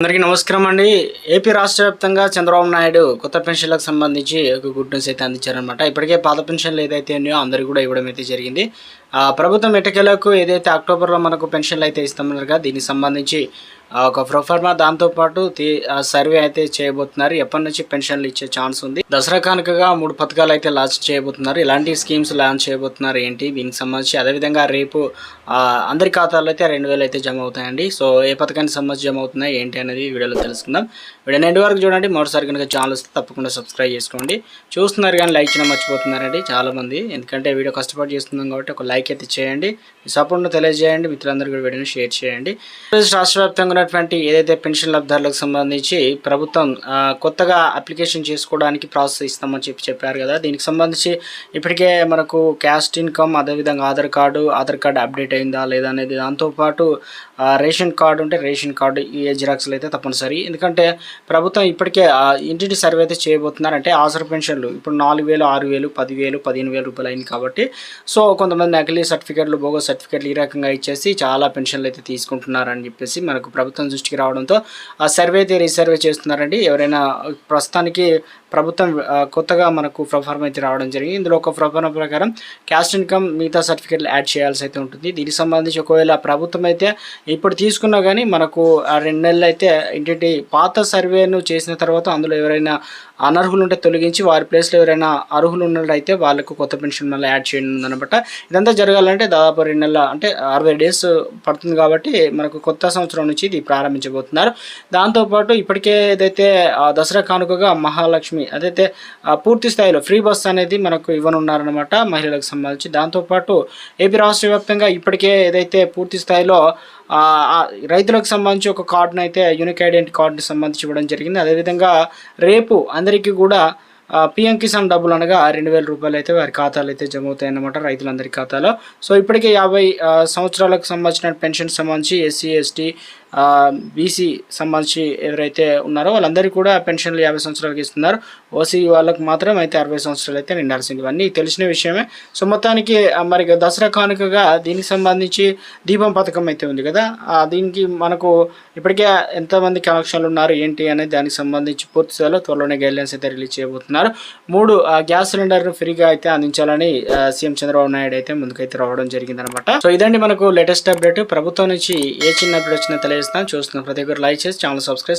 అందరికీ నమస్కారం అండి. ఏపీ రాష్ట్ర వ్యాప్తంగా చంద్రబాబు నాయుడు కొత్త పెన్షన్లకు సంబంధించి ఒక గుడ్ న్యూస్ అయితే అందించారనమాట ఇప్పటికే పాత పెన్షన్లు ఏదైతే ఉన్నాయో అందరికీ కూడా ఇవ్వడం అయితే జరిగింది. ఆ, ప్రభుత్వం ఎటకెలకు ఏదైతే అక్టోబర్లో మనకు పెన్షన్లు అయితే ఇస్తామన్నారుగా దీనికి సంబంధించి ఒక ప్రొఫార్మా దాంతోపాటు పాటు సర్వే అయితే చేయబోతున్నారు. ఎప్పటి నుంచి పెన్షన్లు ఇచ్చే ఛాన్స్ ఉంది. దసరా కానుకగా మూడు పథకాలు అయితే లాంచ్ చేయబోతున్నారు. ఇలాంటి స్కీమ్స్ లాంచ్ చేయబోతున్నారు ఏంటి? దీనికి సంబంధించి అదేవిధంగా రేపు అందరి ఖాతాల్లో అయితే రెండు వేలు అయితే జమ అవుతాయండి. సో ఏ పథకానికి సంబంధించి జమ అవుతున్నాయి ఏంటి అనేది వీడియోలో తెలుసుకుందాం. వీడియో ఎండ్ వరకు చూడండి. మరోసారి కనుక ఛానల్ వస్తే తప్పకుండా సబ్స్క్రైబ్ చేసుకోండి. చూస్తున్నారు కానీ లైక్ చేయడం మర్చిపోతున్నారండి చాలామంది. ఎందుకంటే వీడియో కష్టపడి చేస్తున్నాం కాబట్టి ఒక లైక్ అయితే చేయండి. మీ సపోర్ట్ను తెలియజేయండి. మిత్రులందరూ కూడా వీడియోని షేర్ చేయండి. రాష్ట్ర వ్యాప్తంగా ఉన్నటువంటి ఏదైతే పెన్షన్ లబ్ధారులకు సంబంధించి ప్రభుత్వం కొత్తగా అప్లికేషన్ చేసుకోవడానికి ప్రాసెస్ ఇస్తామని చెప్పి చెప్పారు కదా. దీనికి సంబంధించి ఇప్పటికే మనకు క్యాస్ట్ ఇన్కమ్ అదేవిధంగా Aadhaar card Aadhaar card update అయిందా లేదా అనేది దాంతోపాటు రేషన్ కార్డు ఉంటే రేషన్ కార్డు ఈ జిరాక్స్లు అయితే తప్పనిసరి. ఎందుకంటే ప్రభుత్వం ఇప్పటికే ఇంటింటి సర్వే అయితే చేయబోతున్నారు అంటే ఆసర పెన్షన్లు. ఇప్పుడు నాలుగు వేలు ఆరు వేలు పదివేలు పదిహేను వేల రూపాయలు అయింది కాబట్టి సో కొంతమంది నకిలీ సర్టిఫికేట్లు బోగో సర్టిఫికేట్లు ఈ రకంగా ఇచ్చేసి చాలా పెన్షన్లు అయితే తీసుకుంటున్నారని చెప్పేసి మనకు ప్రభుత్వం దృష్టికి రావడంతో ఆ సర్వే అయితే రీసర్వే చేస్తున్నారండి. ఎవరైనా ప్రస్తుతానికి ప్రభుత్వం కొత్తగా మనకు ప్రొఫార్మ్ అయితే రావడం జరిగింది. ఇందులో ఒక ప్రొఫార్మ్ ప్రకారం క్యాస్ట్ ఇన్కమ్ మిగతా సర్టిఫికేట్లు యాడ్ చేయాల్సి అయితే ఉంటుంది. దీనికి సంబంధించి ఒకవేళ ప్రభుత్వం అయితే ఇప్పుడు తీసుకున్నా కానీ మనకు ఆ రెండు నెలలు అయితే ఇంటి పాత సర్వేను చేసిన తర్వాత అందులో ఎవరైనా అనర్హులు ఉంటే తొలగించి వారి ప్లేస్లో ఎవరైనా అర్హులు ఉన్నట్లయితే వాళ్ళకు కొత్త పెన్షన్ మళ్ళీ యాడ్ చేయడం ఇదంతా జరగాలంటే దాదాపు రెండు నెలల అంటే అరవై డేస్ పడుతుంది కాబట్టి మనకు కొత్త సంవత్సరం నుంచి అనేది ప్రారంభించబోతున్నారు. దాంతోపాటు ఇప్పటికే ఏదైతే దసరా కానుకగా మహాలక్ష్మి అదైతే పూర్తి స్థాయిలో ఫ్రీ బస్ అనేది మనకు ఇవ్వనున్నారనమాట మహిళలకు సంబంధించి. దాంతోపాటు ఏపీ రాష్ట్ర వ్యాప్తంగా ఇప్పటికే ఏదైతే పూర్తి స్థాయిలో రైతులకు సంబంధించి ఒక కార్డును అయితే యూనిక్ ఐడెంటి కార్డుని సంబంధించి ఇవ్వడం జరిగింది. అదేవిధంగా రేపు అందరికీ కూడా పిఎం కిసాన్ డబ్బులు అనగా రెండు వేల రూపాయలు అయితే వారి ఖాతాలు అయితే జమ అవుతాయి అన్నమాట రైతులందరి ఖాతాలో. సో ఇప్పటికే యాభై సంవత్సరాలకు సంబంధించిన పెన్షన్ సంబంధించి ఎస్సీ ఎస్టీ బీసీ సంబంధించి ఎవరైతే ఉన్నారో వాళ్ళందరికీ కూడా పెన్షన్లు యాభై సంవత్సరాలకి ఇస్తున్నారు. ఓసీ వాళ్ళకి మాత్రం అయితే అరవై సంవత్సరాలు అయితే నిండాల్సింది. ఇవన్నీ తెలిసిన విషయమే. సో మొత్తానికి మరి దసరా కానుకగా దీనికి సంబంధించి దీపం పథకం అయితే ఉంది కదా. దీనికి మనకు ఇప్పటికే ఎంతమంది కనెక్షన్లు ఉన్నారు ఏంటి అనేది దానికి సంబంధించి పూర్తి స్థాయిలో త్వరలోనే గైడ్లైన్స్ అయితే రిలీజ్ చేయబోతున్నారు. మూడు ఆ, గ్యాస్ సిలిండర్ను ఫ్రీగా అయితే అందించాలని సీఎం చంద్రబాబు నాయుడు అయితే ముందుకైతే రావడం జరిగిందనమాట. సో ఇదండి మనకు లేటెస్ట్ అప్డేట్ ప్రభుత్వం నుంచి ఏ చిన్న అప్డేట్ వచ్చినా తెలియజేస్తాను చూస్తున్నాం ప్రతి ఒక్కరు లైక్ చేసి ఛానల్ సబ్స్క్రైబ్